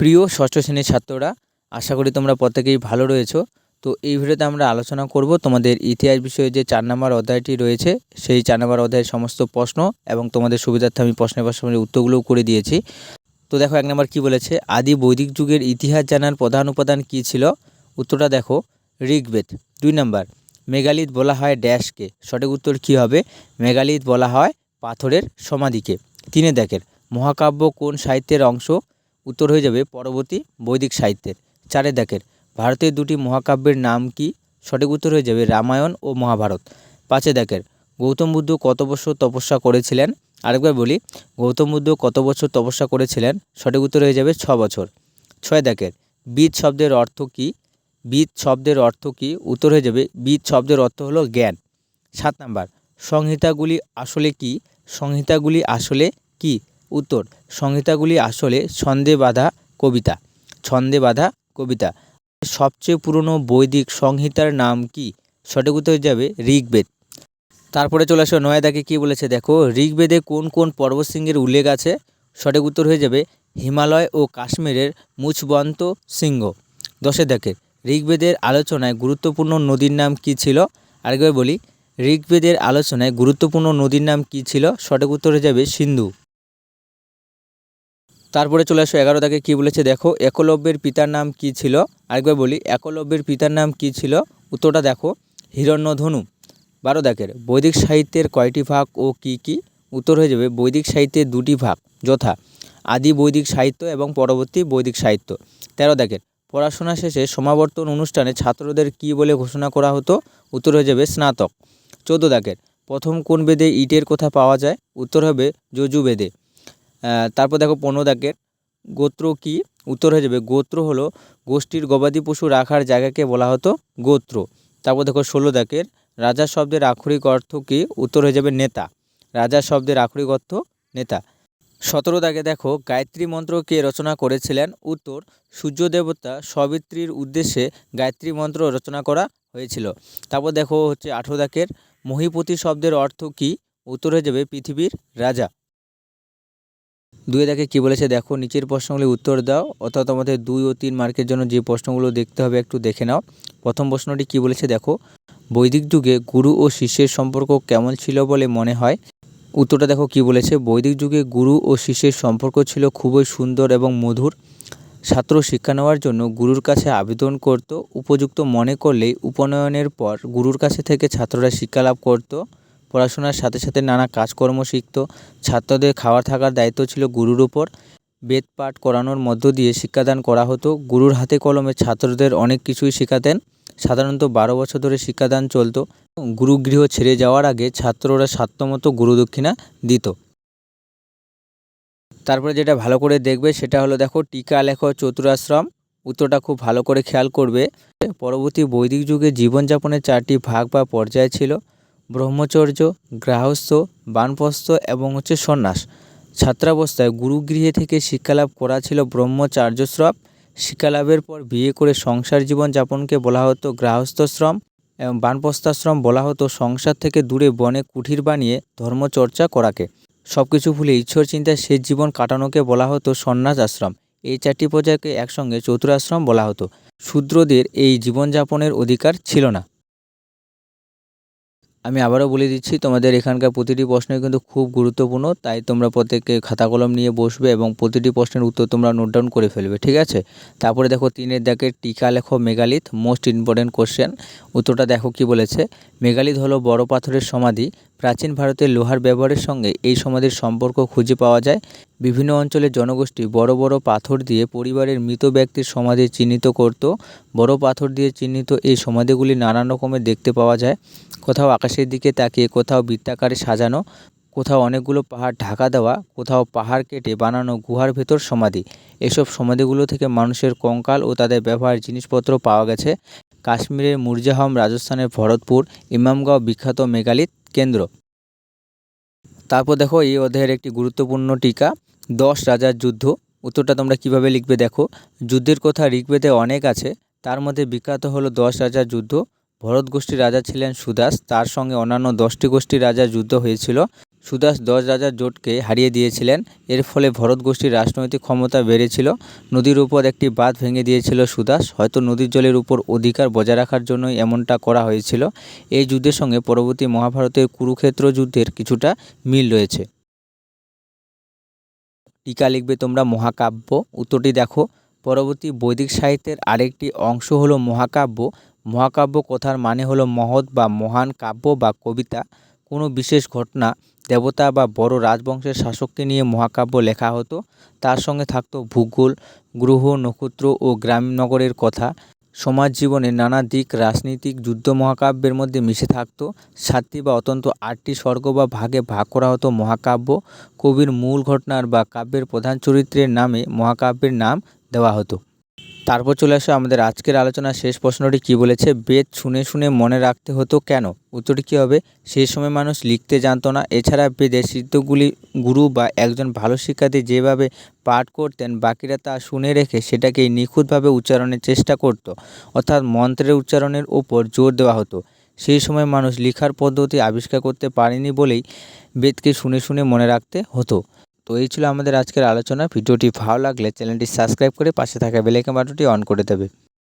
প্রিয় ষষ্ঠ শ্রেণির ছাত্ররা, আশা করি তোমরা প্রত্যেকেই ভালো রয়েছো। তো এই ভিডিওতে আমরা আলোচনা করব তোমাদের ইতিহাস বিষয়ে যে চার নম্বর অধ্যায়টি রয়েছে, সেই চার নম্বর অধ্যায়ের সমস্ত প্রশ্ন এবং তোমাদের সুবিধার্থে আমি প্রশ্নের পাশাপাশি উত্তরগুলোও করে দিয়েছি। তো দেখো, এক নম্বর কী বলেছে? আদি বৈদিক যুগের ইতিহাস জানার প্রধান উপাদান কী ছিল? উত্তরটা দেখো, ঋগ্বেদ। দুই নম্বর মেগালিথ বলা হয় ড্যাশকে। সঠিক উত্তর কী হবে? মেগালিথ বলা হয় পাথরের সমাধিকে। তিনে দেখের, মহাকাব্য কোন সাহিত্যের অংশ? উত্তর হয়ে যাবে পরবর্তী বৈদিক সাহিত্যের। চারে দেখের ভারতের দুটি মহাকাব্যের নাম কি? সঠিক উত্তর হয়ে যাবে রামায়ণ ও মহাভারত। পাঁচে দেখের গৌতম বুদ্ধ কত বছর তপস্যা করেছিলেন? আরেকবার বলি, গৌতম বুদ্ধ কত বছর তপস্যা করেছিলেন? সঠিক উত্তর হয়ে যাবে ছ বছর। ছয় দেখের বীজ শব্দের অর্থ কী? বীজ শব্দের অর্থ কী? উত্তর হয়ে যাবে, বীজ শব্দের অর্থ হলো জ্ঞান। সাত নাম্বার, সংহিতাগুলি আসলে কি? সংহিতাগুলি আসলে কি? উত্তর, সংহিতাগুলি আসলে ছন্দে বাঁধা কবিতা, ছন্দে বাঁধা কবিতা। সবচেয়ে পুরনো বৈদিক সংহিতার নাম কি? সঠিক উত্তর হয়ে যাবে ঋগ্বেদ। তারপরে চলে আসো নয়াদাকে কী বলেছে? দেখো, ঋগ্বেদে কোন কোন পর্বতশৃঙ্গের উল্লেখ আছে? সঠিক উত্তর হয়ে যাবে হিমালয় ও কাশ্মীরের মুচবন্ত সিংহ দশে দেখে, ঋগ্বেদের আলোচনায় গুরুত্বপূর্ণ নদীর নাম কী ছিল? আরেকবার বলি, ঋগ্বেদের আলোচনায় গুরুত্বপূর্ণ নদীর নাম কী ছিল? সঠিক উত্তর হয়ে যাবে সিন্ধু। তারপরে চলে আসো এগারো দাগে কী বলেছে? দেখো, একলব্যের পিতার নাম কী ছিল? আরেকবার বলি, একলব্যের পিতার নাম কী ছিল? উত্তরটা দেখো, হিরণ্যধনু। বারো দাগের, বৈদিক সাহিত্যের কয়টি ভাগ ও কি কি? উত্তর হয়ে যাবে, বৈদিক সাহিত্যের দুটি ভাগ, যথা, আদি বৈদিক সাহিত্য এবং পরবর্তী বৈদিক সাহিত্য। তেরো দাগের, পড়াশোনা শেষে সমাবর্তন অনুষ্ঠানে ছাত্রদের কী বলে ঘোষণা করা হতো? উত্তর হয়ে যাবে, স্নাতক। চোদ্দ দাগের, প্রথম কোন বেদে ইটের কথা পাওয়া যায়? উত্তর হবে, যজুবেদে। তারপর দেখো পনেরো দাগের। গোত্র কি? উত্তর হয়ে যাবে, গোত্র হলো গোষ্ঠীর গবাদি পশু রাখার জায়গাকে বলা হতো গোত্র। তারপর দেখো ষোলো দাগের, রাজা শব্দের আক্ষরিক অর্থ কি? উত্তর হয়ে যাবে নেতা। রাজা শব্দের আক্ষরিক অর্থ নেতা। সতেরো দাগে দেখো, গায়ত্রী মন্ত্র কে রচনা করেছিলেন? উত্তর সূর্য দেবতা সবিত্রীর উদ্দেশ্যে গায়ত্রী মন্ত্র রচনা করা হয়েছিল। তারপর দেখো হচ্ছে আঠেরো দাগের, মহিপতি শব্দের অর্থ কি? উত্তর হয়ে যাবে পৃথিবীর রাজা। দুই দাগে কী বলেছে, দেখো, নিচের প্রশ্নগুলি উত্তর দাও, অর্থাৎ তোমাদের দুই ও তিন মার্কের জন্য যে প্রশ্নগুলো দেখতে হবে একটু দেখে নাও। প্রথম প্রশ্নটি কী বলেছে, দেখো, বৈদিক যুগে গুরু ও শিষ্যের সম্পর্ক কেমন ছিল বলে মনে হয়? উত্তরটা দেখো কি বলেছে, বৈদিক যুগে গুরু ও শিষ্যের সম্পর্ক ছিল খুবই সুন্দর এবং মধুর। ছাত্র শিক্ষা নেওয়ার জন্য গুরুর কাছে আবেদন করত, উপযুক্ত মনে করলেই উপনয়নের পর গুরুর কাছে থেকে ছাত্ররা শিক্ষা লাভ করত। পড়াশোনার সাথে সাথে নানা কাজকর্ম শিখত। ছাত্রদের খাওয়া থাকার দায়িত্ব ছিল গুরুর উপর। বেদ পাঠ করানোর মধ্য দিয়ে শিক্ষাদান করা হতো। গুরুর হাতে কলমে ছাত্রদের অনেক কিছুই শেখাতেন। সাধারণত বারো বছর ধরে শিক্ষাদান চলত। গুরুগৃহ ছেড়ে যাওয়ার আগে ছাত্ররা সাধ্যমতো গুরুদক্ষিণা দিত। তারপরে যেটা ভালো করে দেখবে সেটা হলো দেখো, টিকা লেখ চতুরাশ্রম। উত্তরটা খুব ভালো করে খেয়াল করবে। পরবর্তী বৈদিক যুগে জীবনযাপনের চারটি ভাগ বা পর্যায় ছিল। ব্রহ্মচর্য, গৃহস্থ, বানপ্রস্থ এবং হচ্ছে সন্ন্যাস। ছাত্রাবস্থায় গুরুগৃহে থেকে শিক্ষালাভ করা ছিল ব্রহ্মচার্যশ্রম শিক্ষালাভের পর বিয়ে করে সংসার জীবন যাপনকে বলা হতো গৃহস্থশ্রম এবং বানপ্রস্থাশ্রম বলা হতো সংসার থেকে দূরে বনে কুঠির বানিয়ে ধর্মচর্চা করাকে। সব কিছু ভুলে ঈশ্বর চিন্তায় শেষ জীবন কাটানোকে বলা হতো সন্ন্যাস আশ্রম। এই চারটি পর্যায়কে একসঙ্গে চতুরাশ্রম বলা হতো। শূদ্রদের এই জীবনযাপনের অধিকার ছিল না। আমি আবারও বলে দিচ্ছি, তোমাদের এখানকার প্রতিটি প্রশ্নই কিন্তু খুব গুরুত্বপূর্ণ, তাই তোমরা প্রত্যেককে খাতা কলম নিয়ে বসবে এবং প্রতিটি প্রশ্নের উত্তর তোমরা নোট ডাউন করে ফেলবে, ঠিক আছে? তারপরে দেখো, তিনের দেখে টিকা লেখো মেগালিথ মোস্ট ইম্পর্টেন্ট কোশ্চেন উত্তরটা দেখো কি বলেছে মেগালিথ হলো বড় পাথরের সমাধি প্রাচীন ভারতের লোহার ব্যবহারের সঙ্গে এই সমাধির সম্পর্ক খুঁজে পাওয়া যায়। বিভিন্ন অঞ্চলের জনগোষ্ঠী বড় বড় পাথর দিয়ে পরিবারের মৃত ব্যক্তির সমাধি চিহ্নিত করত। বড় পাথর দিয়ে চিহ্নিত এই সমাধিগুলি নানান রকমের দেখতে পাওয়া যায়। কোথাও আকাশের দিকে তাকিয়ে, কোথাও বৃত্তাকারে সাজানো, কোথাও অনেকগুলো পাহাড় ঢাকা দেওয়া, কোথাও পাহাড় কেটে বানানো গুহার ভেতর সমাধি। এসব সমাধিগুলো থেকে মানুষের কঙ্কাল ও তাদের ব্যবহারের জিনিসপত্র পাওয়া গেছে। কাশ্মীরের মুরজাহম রাজস্থানের ভরতপুর, ইমামগাঁও বিখ্যাত মেগালিথ কেন্দ্র। তারপর দেখো এই অধ্যায়ের একটি গুরুত্বপূর্ণ টিকা, দশ রাজার যুদ্ধ। উত্তরটা তোমরা কীভাবে লিখবে দেখো, যুদ্ধের কথা ঋগ্বেদে অনেক আছে, তার মধ্যে বিখ্যাত হলো দশ রাজার যুদ্ধ। ভরত গোষ্ঠীর রাজা ছিলেন সুদাস, তার সঙ্গে অন্যান্য দশটি গোষ্ঠীর রাজার যুদ্ধ হয়েছিল। সুদাস দশ রাজার জোটকে হারিয়ে দিয়েছিলেন। এর ফলে ভরত গোষ্ঠীর রাজনৈতিক ক্ষমতা বেড়েছিল। নদীর উপর একটি বাঁধ ভেঙে দিয়েছিল সুদাস। হয়তো নদীর জলের উপর অধিকার বজায় রাখার জন্যই এমনটা করা হয়েছিল। এই যুদ্ধের সঙ্গে পরবর্তী মহাভারতের কুরুক্ষেত্র যুদ্ধের কিছুটা মিল রয়েছে। টিকা লিখবে তোমরা মহাকাব্য। উত্তরটি দেখো। পরবর্তী বৈদিক সাহিত্যের আরেকটি অংশ হলো মহাকাব্য। মহাকাব্য কথার মানে হলো মহৎ বা মহান কাব্য বা কবিতা। কোনো বিশেষ ঘটনা দেবতা বা বড় রাজবংশের শাসককে নিয়ে মহাকাব্য লেখা হতো। তার সঙ্গে থাকত ভূগোল, গ্রহ, নক্ষত্র ও গ্রাম নগরের কথা। সমাজ জীবনের নানা দিক, রাজনীতিক, যুদ্ধ মহাকাব্যের মধ্যে মিশে থাকতো। সাতটি বা অত্যন্ত আটটি স্বর্গ বা ভাগে ভাগ করা হতো মহাকাব্য। কবির মূল ঘটনার বা কাব্যের প্রধান চরিত্রের নামে মহাকাব্যের নাম দেওয়া হতো। তারপর চলে আসে আমাদের আজকের আলোচনার শেষ প্রশ্নটি কী বলেছে? বেদ শুনে শুনে মনে রাখতে হতো কেন? উত্তরটি কী হবে? সেই সময় মানুষ লিখতে জানতো না। এছাড়া বেদের সিদ্ধগুলি গুরু বা একজন ভালো শিক্ষার্থী যেভাবে পাঠ করতেন, বাকিরা তা শুনে রেখে সেটাকেই নিখুঁতভাবে উচ্চারণের চেষ্টা করত, অর্থাৎ মন্ত্রের উচ্চারণের ওপর জোর দেওয়া হতো। সেই সময় মানুষ লেখার পদ্ধতি আবিষ্কার করতে পারেনি বলেই বেদকে শুনে শুনে মনে রাখতে হতো। তো এই ছিল আমাদের আজকের আলোচনা। ভিডিওটি ভালো লাগলে চ্যানেলটি সাবস্ক্রাইব করে পাশে থাকা বেলাইকন বাটনটি অন করে দেবে।